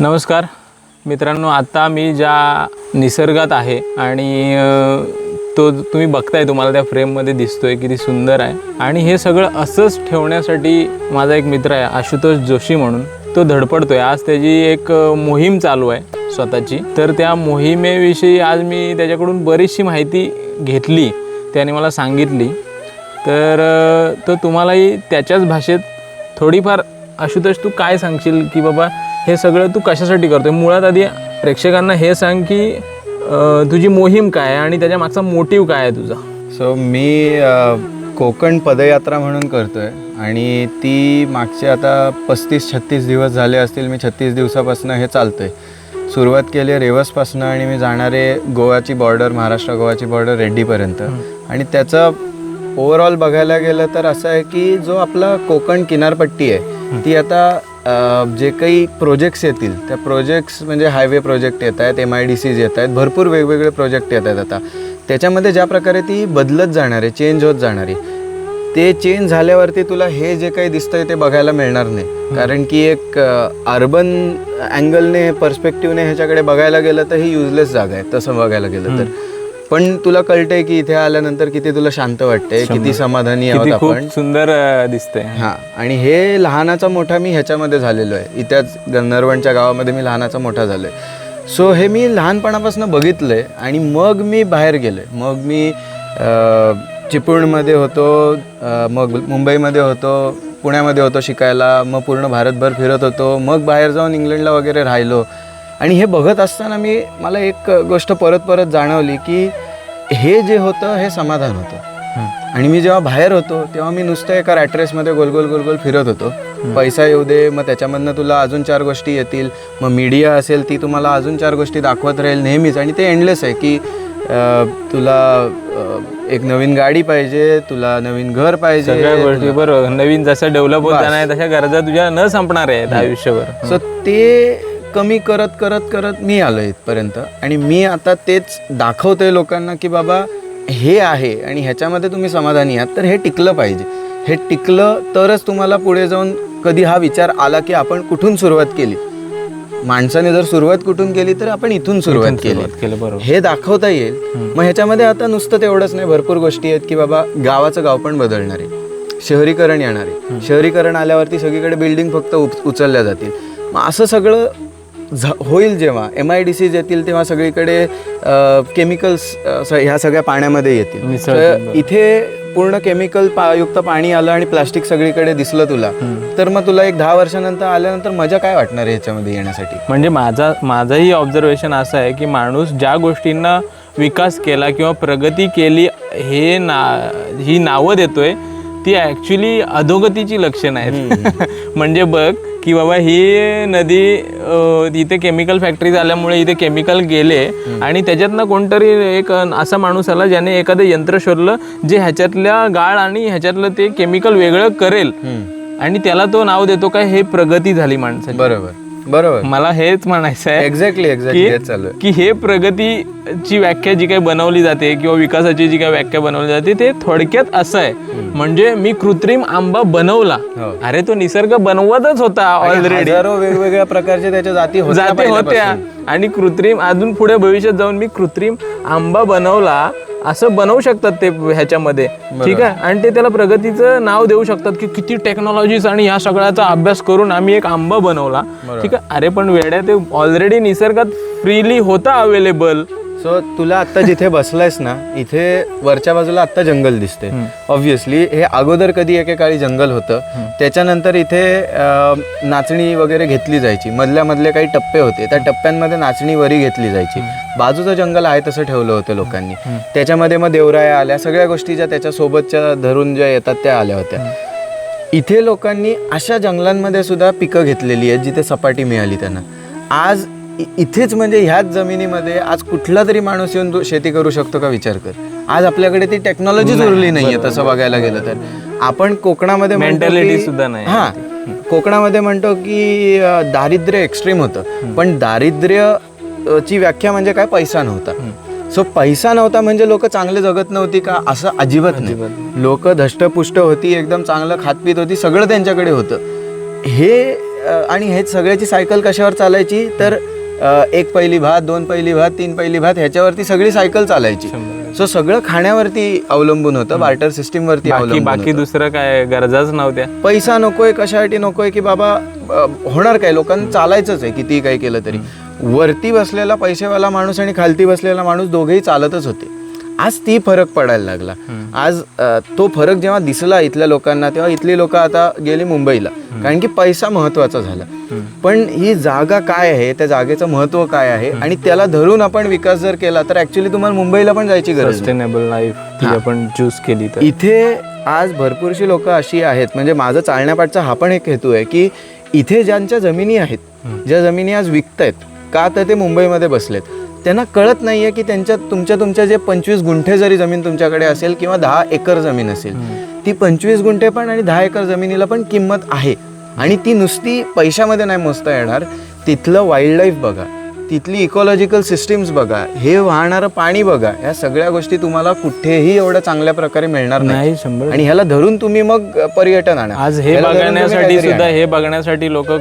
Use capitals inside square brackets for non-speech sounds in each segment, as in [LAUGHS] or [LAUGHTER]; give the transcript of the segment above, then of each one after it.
नमस्कार. मित्रांनो आत्ता मी ज्या निसर्गात आहे आणि तो तुम्ही बघताय तुम्हाला त्या फ्रेममध्ये दिसतोय किती सुंदर आहे. आणि हे सगळं असंच ठेवण्यासाठी माझा एक मित्र आहे आशुतोष जोशी म्हणून. तो धडपडतोय. आज त्याची एक मोहीम चालू आहे स्वतःची. तर त्या मोहिमेविषयी आज मी त्याच्याकडून बरीचशी माहिती घेतली त्याने मला सांगितली. तर तो तुम्हालाही त्याच्याच भाषेत थोडीफार आशुतोष तू काय सांगशील की बाबा हे सगळं तू कशासाठी करतोय? मुळात आधी प्रेक्षकांना हे सांग की तुझी मोहीम काय आहे आणि त्याच्या मागचा मोटिव्ह काय आहे तुझा? सो मी कोकण पदयात्रा म्हणून करतोय आणि ती मागचे आता पस्तीस छत्तीस दिवस झाले असतील मी छत्तीस दिवसापासून हे चालतंय. सुरुवात केली आहे रेवसपासून आणि मी जाणारे गोव्याची बॉर्डर महाराष्ट्र गोवाची बॉर्डर रेड्डीपर्यंत. आणि त्याचं ओव्हरऑल बघायला गेलं तर असं आहे की जो आपला कोकण किनारपट्टी आहे ती आता जे काही प्रोजेक्ट्स येतील त्या प्रोजेक्ट्स म्हणजे हायवे प्रोजेक्ट येत आहेत एम आय डी सीज येत आहेत भरपूर वेगवेगळे प्रोजेक्ट येत आहेत आता. त्याच्यामध्ये ज्या प्रकारे ती बदलत जाणार आहे चेंज होत जाणार आहे ते चेंज झाल्यावरती तुला हे जे काही दिसतंय ते बघायला मिळणार नाही. कारण की एक अर्बन अँगलने पर्स्पेक्टिव्हने ह्याच्याकडे बघायला गेलं तर ही युजलेस जागा आहे तसं बघायला गेलं तर. पण तुला कळतंय की इथे आल्यानंतर किती तुला शांत वाटते किती समाधानी आहोत किती आपण. सुंदर अ, दिसतंय. हा आणि हे लहानाचा मोठा मी ह्याच्यामध्ये झालेलो आहे. इथेच गंधर्वणच्या गावामध्ये मी लहानाचा मोठा झालो आहे सो हे मी लहानपणापासून बघितलं आहे आणि मग मी बाहेर गेलो आहे मग मी अं, चिपळूणमध्ये होतो अं, मग मुंबईमध्ये होतो पुण्यामध्ये होतो शिकायला मग पूर्ण भारतभर फिरत होतो. मग बाहेर जाऊन इंग्लंडला वगैरे राहिलो. आणि हे बघत असताना मी मला एक गोष्ट परत परत जाणवली की हे जे होतं हे समाधान होतं. आणि मी जेव्हा बाहेर होतो तेव्हा मी नुसतं एका रॅट्रेसमध्ये गोल गोल गोल गोल फिरत होतो. पैसा येऊ दे मग त्याच्यामधनं तुला अजून चार गोष्टी येतील. मग मीडिया असेल ती तुम्हाला अजून चार गोष्टी दाखवत राहील नेहमीच. आणि ते एंडलेस आहे की तुला एक नवीन गाडी पाहिजे तुला नवीन घर पाहिजे गोष्टी बरोबर. नवीन जसं डेव्हलप होत. जाणार तशा गरजा तुझ्या न संपणार आहेत आयुष्यभर. सो ते कमी करत करत करत मी आलो इथपर्यंत. आणि मी आता तेच दाखवतोय लोकांना की बाबा हे आहे आणि ह्याच्यामध्ये तुम्ही समाधानी आहात. तर हे टिकलं पाहिजे. हे टिकलं तरच तुम्हाला पुढे जाऊन कधी हा विचार आला की आपण कुठून सुरुवात केली? माणसाने जर सुरुवात कुठून केली तर आपण इथून सुरुवात केली. बरोबर. हे दाखवता येईल. मग ह्याच्यामध्ये आता नुसतं तेवढंच नाही भरपूर गोष्टी आहेत की बाबा गावाचं गाव पण बदलणार आहे. शहरीकरण येणार आहे. शहरीकरण आल्यावरती सगळीकडे बिल्डिंग फक्त उच- उचलल्या जातील. मग असं सगळं झ होईल जेव्हा. एम आय डी सीज येतील तेव्हा सगळीकडे केमिकल्स ह्या सगळ्या पाण्यामध्ये येतील. तर इथे पूर्ण केमिकल युक्त पाणी आलं आणि प्लास्टिक सगळीकडे दिसलं तुला तर मग तुला एक दहा वर्षानंतर आल्यानंतर मजा काय वाटणार आहे ह्याच्यामध्ये येण्यासाठी? म्हणजे माझा माझंही ऑब्झर्वेशन असं आहे की माणूस ज्या गोष्टींना विकास केला किंवा प्रगती केली हे ना ही नावं देतोय ती ॲक्च्युली अधोगतीची लक्षणं आहेत. म्हणजे बघ की बाबा ही नदी इथे केमिकल फॅक्टरीज आल्यामुळे इथे केमिकल गेले आणि त्याच्यातनं कोणतरी एक असा माणूस आला ज्याने एखादं यंत्र शोधलं जे ह्याच्यातल्या गाळ आणि ह्याच्यातलं ते केमिकल वेगळं करेल. आणि त्याला तो नाव देतो काय हे प्रगती झाली माणसाची. बरोबर. बरोबर. मला हेच म्हणायचं आहे एक्झॅक्टली एक्झॅक्टली की- हे प्रगतीची व्याख्या जी काही बनवली जाते किंवा विकासाची जी काही व्याख्या बनवली जाते ते थोडक्यात असं आहे. म्हणजे मी कृत्रिम आंबा बनवला. हो. अरे तो निसर्ग बनवतच होता ऑलरेडी वेगवेगळ्या प्रकारचे त्याच्या जाती जाते होत्या. आणि कृत्रिम अजून पुढे भविष्यात जाऊन मी कृत्रिम आंबा बनवला असं बनवू शकतात ते ह्याच्यामध्ये. ठीक आहे? आणि ते त्याला प्रगतीचं नाव देऊ शकतात की किती टेक्नॉलॉजीज आणि या सगळ्याचा अभ्यास करून आम्ही एक आंबा बनवला. ठीक आहे? अरे पण वेड्या ते ऑलरेडी निसर्गात फ्रीली होता अवेलेबल सो तुला आता जिथे बसलायस ना इथे वरच्या बाजूला आता जंगल दिसते ऑब्विसली हे अगोदर कधी एकेकाळी जंगल होतं. त्याच्यानंतर इथे नाचणी वगैरे घेतली जायची. मधल्या मधले काही टप्पे होते. त्या टप्प्यांमध्ये नाचणी वरी घेतली जायची. बाजूचं जंगल आहे तसं ठेवलं होतं लोकांनी. त्याच्यामध्ये मग देवराया आल्या. सगळ्या गोष्टी ज्या त्याच्या सोबतच्या धरून ज्या येतात त्या आल्या होत्या. इथे लोकांनी अशा जंगलांमध्ये सुद्धा पिकं घेतलेली आहेत जिथे सपाटी मिळाली त्यांना. आज इथेच म्हणजे ह्याच जमिनीमध्ये आज कुठला तरी माणूस येऊन तो शेती करू शकतो का विचार कर. आज आपल्याकडे ती टेक्नॉलॉजीच उरली नाहीये तसं बघायला गेलं तर. आपण कोकणामध्ये की- सुद्धा नाही. हा कोकणामध्ये म्हणतो की दारिद्र्य एक्स्ट्रीम होतं. पण दारिद्र्य ची व्याख्या म्हणजे काय? पैसा नव्हता. सो पैसा नव्हता म्हणजे लोक चांगले जगत नव्हती का? असं अजिबात नाही. लोक धष्टपुष्ट होती एकदम चांगलं खातपीत होती सगळं त्यांच्याकडे होतं. हे आणि हे सगळ्याची सायकल कशावर चालायची? तर एक पहिली भात दोन पहिली भात तीन पहिली भात ह्याच्यावरती सगळी सायकल चालायची. सो सगळं खाण्यावरती अवलंबून होतं बार्टर सिस्टीमवरती अवलंबून बाकी. दुसरं काय? गरजाच नव्हत्या. पैसा नकोय कशासाठी नकोय की बाबा होणार काय? लोकांना चालायचंच आहे कितीही काही केलं तरी. वरती बसलेला पैसेवाला माणूस आणि खालती बसलेला माणूस दोघेही चालतच होते. आज ती फरक पडायला लागला. आज तो फरक जेव्हा दिसला इथल्या लोकांना तेव्हा इथली लोक आता गेली मुंबईला. कारण की पैसा महत्त्वाचा झाला. पण ही जागा काय आहे? त्या जागेचं महत्त्व काय आहे? आणि त्याला धरून आपण विकास जर केला तर ऍक्च्युली तुम्हाला मुंबईला पण जायची गरज लाईफ आपण चूज केली तर. इथे आज भरपूरशी लोक अशी आहेत म्हणजे माझं चालण्यापाठचा हा पण एक हेतू आहे की इथे ज्यांच्या जमिनी आहेत ज्या जमिनी आज विकतायत का तर ते मुंबईमध्ये बसलेत. त्यांना कळत नाहीये की त्यांच्या तुमच्या तुमच्या जे पंचवीस गुंठे जरी जमीन तुमच्याकडे असेल किंवा दहा एकर जमीन असेल ती पंचवीस गुंठे पण आणि दहा एकर जमिनीला पण किंमत आहे. आणि ती नुसती पैशामध्ये नाही मोजता येणार. तिथलं वाईल्ड लाईफ बघा तिथली इकॉलॉजिकल सिस्टीम्स बघा हे वाहणारं पाणी बघा या सगळ्या गोष्टी तुम्हाला कुठेही एवढ्या चांगल्या प्रकारे मिळणार नाही नाही शंभर आणि ह्याला धरून तुम्ही मग पर्यटन आणा. आज हे बघण्यासाठी सुद्धा हे बघण्यासाठी लोक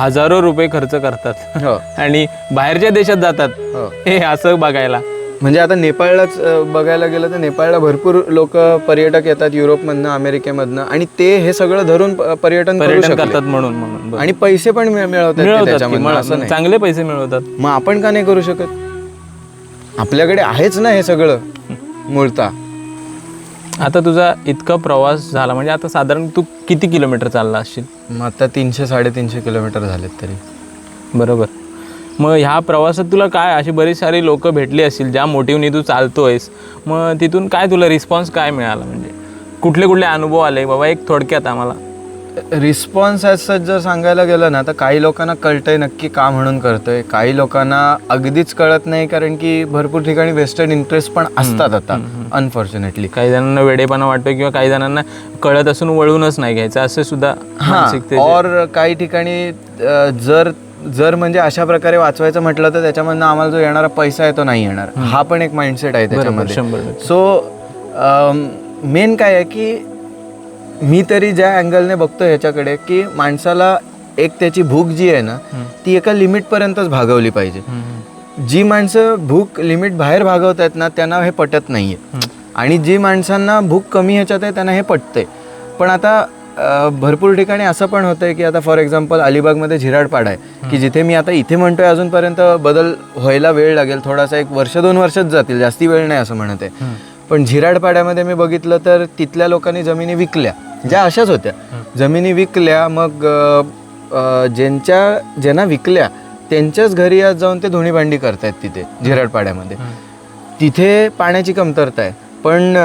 हजारो रुपये खर्च करतात. आणा. हो. [LAUGHS] आणि बाहेरच्या देशात जातात. हो. हे असं बघायला. म्हणजे आता नेपाळलाच अ, बघायला गेलं तर नेपाळला भरपूर लोक पर्यटक येतात युरोपमधनं अमेरिकेमधनं आणि ते हे सगळं धरून प- पर्यटन करू पर्यटन शकले. करतात म्हणून म्हणून. बरं. आणि पैसे पण मिळ- मिळवतात ते मिळवतात की त्याच्यामधनं, असं मिळव- नाही. चांगले पैसे मिळवतात. मग आपण का नाही करू शकत? आपल्याकडे आहेच ना हे सगळं मूळता. आता तुझा इतका प्रवास झाला म्हणजे आता साधारण तू किती किलोमीटर चालला असशील? मग आता तीनशे साडेतीनशे किलोमीटर झालेत तरी. बरोबर. मग ह्या प्रवासात तुला काय अशी बरीच सारी लोक भेटली असतील ज्या मोटिव्हनी तू चालतोयस. मग तिथून काय तुला रिस्पॉन्स काय मिळाला? म्हणजे कुठले कुठले अनुभव आले? बाबा एक थोडक्यात आम्हाला. रिस्पॉन्स ॲज सच जर सांगायला गेलं ना तर काही लोकांना कळतंय नक्की का म्हणून करतोय. काही लोकांना अगदीच कळत नाही कारण की भरपूर ठिकाणी वेस्टर्न इंटरेस्ट पण असतात आता अनफॉर्च्युनेटली काही जणांना वेडेपणा वाटतो किंवा काही जणांना कळत असून वळूनच नाही घ्यायचं असे सुद्धा मानसिकतेचे- और काही ठिकाणी जर जर म्हणजे अशा प्रकारे वाचवायचं म्हटलं तर त्याच्यामधनं आम्हाला जो येणारा पैसा आहे तो नाही येणार. हा पण एक माइंडसेट आहे त्याच्यामध्ये. सो मेन काय आहे की मी तरी ज्या अँगलने बघतो ह्याच्याकडे की माणसाला एक त्याची भूक जी आहे ना ती एका लिमिटपर्यंतच भागवली पाहिजे. जी माणसं भूक लिमिट बाहेर भागवत आहेत ना त्यांना हे पटत नाहीये. आणि जी माणसांना भूक कमी ह्याच्यात आहे त्यांना हे पटतंय. पण आता भरपूर ठिकाणी असं पण होतंय की आता फॉर एक्झाम्पल अलिबागमध्ये झिराडपाडा आहे की जिथे मी आता इथे म्हणतोय अजूनपर्यंत बदल व्हायला वेळ लागेल थोडासा एक वर्ष दोन वर्षच जातील जास्ती वेळ नाही असं म्हणत आहे. पण झिराडपाड्यामध्ये मी बघितलं तर तिथल्या लोकांनी जमिनी विकल्या. ज्या अशाच होत्या. जमिनी विकल्या मग ज्यांच्या ज्यांना विकल्या त्यांच्याच घरी आज जाऊन ते धुणी भांडी करतायत तिथे झिराडपाड्यामध्ये. तिथे पाण्याची कमतरता आहे. पण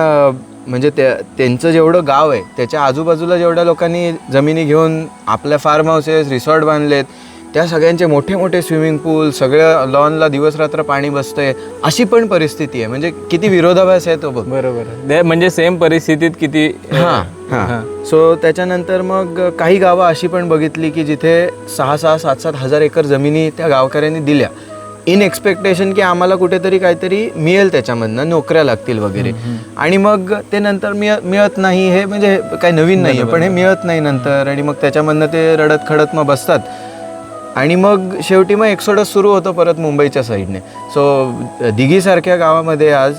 म्हणजे त्या त्यांचं जेवढं गाव आहे त्याच्या आजूबाजूला जेवढ्या लोकांनी जमिनी घेऊन आपल्या फार्म हाऊसेस रिसॉर्ट बांधलेत त्या सगळ्यांचे मोठे मोठे स्विमिंग पूल सगळ्या लॉनला दिवस रात्र पाणी बसतंय अशी पण परिस्थिती आहे. म्हणजे किती विरोधाभास आहे तो बघ. बरोबर म्हणजे सेम परिस्थितीत किती हां हां. सो त्याच्यानंतर मग काही गावं अशी पण बघितली की जिथे सहा सहा सात सात हजार एकर जमिनी त्या गावकऱ्यांनी दिल्या. इन एक्सपेक्टेशन की आम्हाला कुठेतरी काहीतरी मिळेल त्याच्यामधनं नोकऱ्या लागतील वगैरे. आणि मग ते नंतर मिळ मिळत नाही हे म्हणजे काही नवीन नाही पण हे मिळत नाही नंतर. आणि मग त्याच्यामधनं ते रडत खडत मग बसतात. आणि मग शेवटी मग एक्सोडस सुरू होतं परत मुंबईच्या साईडने. सो दिघीसारख्या गावामध्ये आज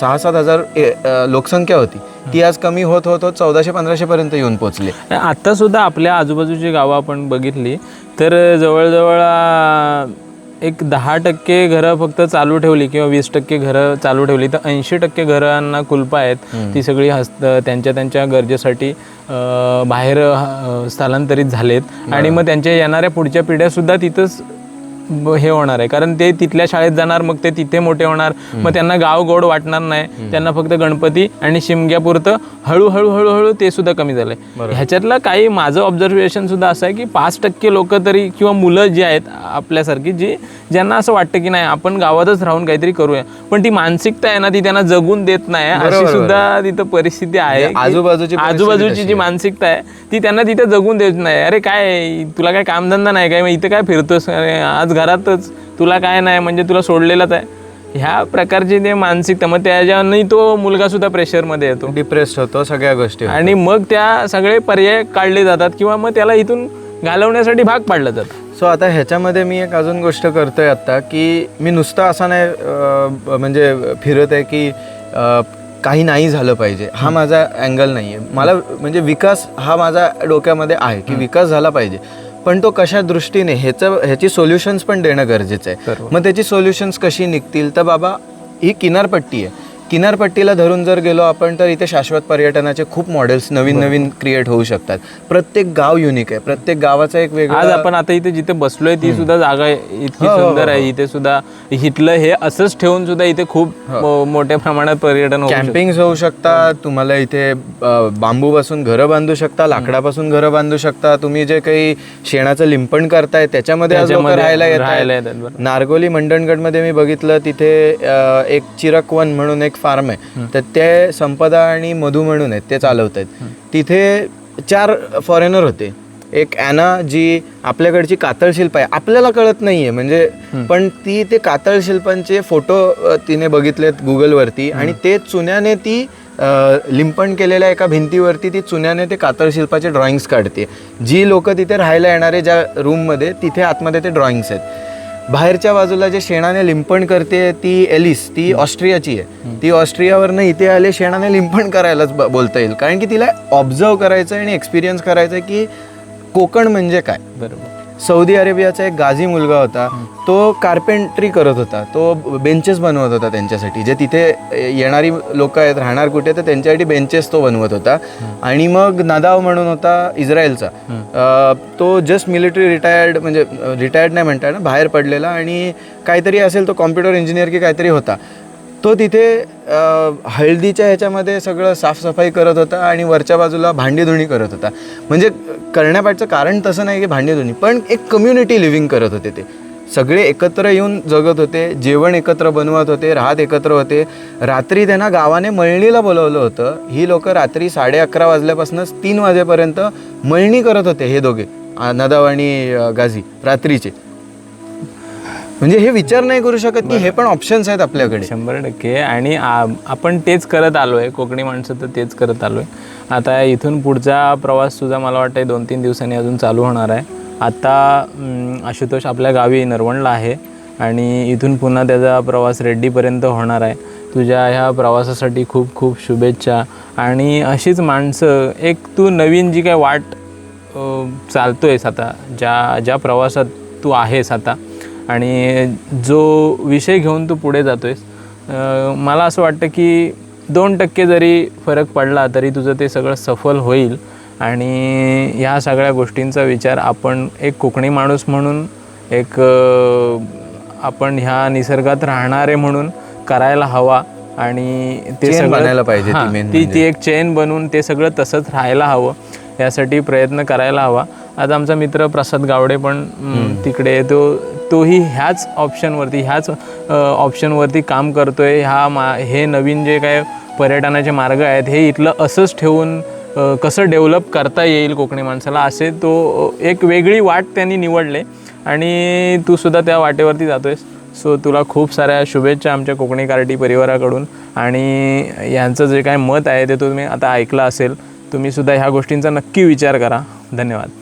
सहा सात हजार ए- लोकसंख्या होती. ती आज कमी होत होत होत चौदाशे पंधराशे पर्यंत येऊन पोचली आता सुद्धा आपल्या आजूबाजूची गावं आपण बघितली तर जवळजवळ एक दहा टक्के घरं फक्त चालू ठेवली किंवा वीस टक्के घरं चालू ठेवली तर ऐंशी टक्के घरांना कुलपं आहेत. ती सगळी हस्त त्यांच्या त्यांच्या गरजेसाठी अ, बाहेर स्थलांतरित झालेत. आणि मग त्यांच्या येणाऱ्या पुढच्या पिढ्या सुद्धा तिथंच हे होणार आहे. कारण ते तिथल्या शाळेत जाणार मग ते तिथे मोठे होणार. मग त्यांना गाव गोड वाटणार नाही. त्यांना फक्त गणपती आणि शिमग्यापुरतं हळूहळू हळूहळू ते सुद्धा कमी झालंय. ह्याच्यातलं काही माझं ऑब्झर्वेशन सुद्धा असं आहे की पाच टक्के लोक तरी किंवा मुलं जी आहेत आपल्यासारखी जी ज्यांना असं वाटतं की नाही आपण गावातच राहून काहीतरी करूया. पण ती मानसिकता आहे ना ती त्यांना जगून देत नाही. अशी सुद्धा तिथं परिस्थिती आहे की आजूबाजूची आजूबाजूची जी मानसिकता आहे ती त्यांना तिथे जगून देत नाही. अरे काय तुला काय कामधंदा नाही काय? मग इथं काय फिरतोस? आज घरातच. तुला काय नाही म्हणजे तुला सोडलेलाच आहे. ह्या प्रकारची ते मानसिकता मग त्याच्याने तो मुलगा सुद्धा प्रेशरमध्ये येतो. डिप्रेस्ड होतो सगळ्या गोष्टी आणि मग त्या सगळे पर्याय काढले जातात किंवा मग त्याला इथून घालवण्यासाठी भाग पाडलं जातं. सो आता ह्याच्यामध्ये मी एक अजून गोष्ट करतोय आता की मी नुसतं असं नाही म्हणजे फिरत आहे की काही नाही झालं पाहिजे. हा माझा अँगल नाही आहे मला म्हणजे विकास हा माझा डोक्यामध्ये आहे की विकास झाला पाहिजे. पण तो कशा दृष्टीने ह्याचं ह्याची सोल्युशन्स पण देणं गरजेचं आहे. मग त्याची सोल्युशन्स कशी निघतील? तर बाबा ही किनारपट्टी आहे. किनारपट्टीला धरून जर गेलो आपण तर इथे शाश्वत पर्यटनाचे खूप मॉडेल्स नवीन नवीन क्रिएट होऊ शकतात. प्रत्येक गाव युनिक आहे. प्रत्येक गावाचा एक वेगळा आज आपण आता इथे जिथे बसलोय ती सुद्धा जागा इतकी हो, हो, सुंदर हो, आहे. इथे सुद्धा इथलं हे असंच ठेवून सुद्धा इथे खूप मोठ्या प्रमाणात पर्यटन. कॅम्पिंग होऊ शकता तुम्हाला इथे बांबू पासून घरं बांधू शकता लाकडापासून घरं बांधू शकता. तुम्ही जे काही शेणाचं लिंपण करताय त्याच्यामध्ये राहायला येतात. नारगोली मंडणगडमध्ये मी बघितलं तिथे एक चिरकवन म्हणून एक फार्म आहे. तर ते संपदा आणि मधू म्हणून आहेत ते चालवत आहेत तिथे चार फॉरेनर होते. एक ॲना जी आपल्याकडची कातळ शिल्प आहे. आपल्याला कळत नाहीये म्हणजे पण ती ते कातळ शिल्पांचे फोटो तिने बघितलेत गुगलवरती आणि ते चुन्याने ती लिंपण केलेल्या एका भिंतीवरती ती चुन्याने ते कातळ शिल्पाचे ड्रॉइंग्स काढते. जी लोक तिथे राहायला येणारे ज्या रूममध्ये तिथे आतमध्ये ते ड्रॉइंग्स आहेत. बाहेरच्या बाजूला जे शेणाने लिंपण करते ती एलिस ती ऑस्ट्रियाची आहे. ती ऑस्ट्रियावरनं इथे आले शेणाने लिंपण करायलाच बोलता येईल. कारण की तिला ऑब्झर्व करायचं आहे आणि एक्सपिरियन्स करायचं आहे की कोकण म्हणजे काय. बरोबर. सौदी अरेबियाचा एक गाझी मुलगा होता तो कार्पेंट्री करत होता. तो बेंचेस बनवत होता त्यांच्यासाठी. जे तिथे येणारी लोक आहेत राहणार कुठे तर त्यांच्यासाठी बेंचेस तो बनवत होता. आणि मग नदाव म्हणून होता इस्रायलचा. तो जस्ट मिलिटरी रिटायर्ड म्हणजे रिटायर्ड नाही म्हणता ना बाहेर पडलेला. आणि काहीतरी असेल तो कॉम्प्युटर इंजिनियर की काहीतरी होता. तो तिथे हळदीच्या ह्याच्यामध्ये सगळं साफसफाई करत होता आणि वरच्या बाजूला भांडीधुणी करत होता. म्हणजे करण्यापाठचं कारण तसं नाही की भांडीधुणी पण एक कम्युनिटी लिव्हिंग करत होते ते. सगळे एकत्र येऊन जगत होते जेवण एकत्र बनवत होते राहत एकत्र होते. रात्री त्यांना गावाने मळणीला बोलवलं होतं. ही लोक रात्री साडे अकरा वाजल्यापासूनच तीन वाजेपर्यंत मळणी करत होते हे दोघे आ, नदाव आणि गाझी रात्रीचे. म्हणजे हे विचार नाही करू शकत की हे पण ऑप्शन्स आहेत आपल्याकडे. शंभर टक्के. आणि आपण तेच करत आलो आहे कोकणी माणसं तर तेच करत आलो आहे आता इथून पुढचा प्रवास सुद्धा मला वाटतं दोन तीन दिवसांनी अजून चालू होणार आहे. आता आशुतोष आपल्या गावी नरवणला आहे. आणि इथून पुन्हा त्याचा प्रवास रेड्डीपर्यंत होणार आहे. तुझ्या ह्या प्रवासासाठी खूप खूप शुभेच्छा. आणि अशीच माणसं एक तू नवीन जी काय वाट अ, चालतोयस आता ज्या ज्या प्रवासात तू आहेस आता आणि जो विषय घेऊन तू पुढे जातोयस अ, मला असं वाटतं की दोन टक्के जरी फरक पडला तरी तुझं ते सगळं सफल होईल आणि ह्या सगळ्या गोष्टींचा विचार आपण एक कोकणी माणूस म्हणून एक आपण ह्या निसर्गात राहणारे म्हणून करायला हवा आणि ते सगळं पाहिजे ती म्हणजे. ती एक चेन बनवून ते सगळं तसंच राहायला हवं यासाठी प्रयत्न करायला हवा आज आमचा मित्र प्रसाद गावडे पण तिकडे. तो तोही ह्याच ऑप्शनवरती ह्याच ऑप्शनवरती काम करतो आहे ह्या मा हे नवीन जे काय पर्यटनाचे मार्ग आहेत हे इथलं असंच ठेवून कसं डेव्हलप करता येईल कोकणी माणसाला असे तो एक वेगळी वाट त्यांनी निवडले. आणि तू सुद्धा त्या वाटेवरती जातो आहेस सो तुला खूप साऱ्या शुभेच्छा आमच्या कोकणी कार्टी परिवाराकडून. आणि यांचं जे काय मत आहे ते तुम्ही आता ऐकलं असेल तुम्हीसुद्धा ह्या गोष्टींचा नक्की विचार करा. धन्यवाद.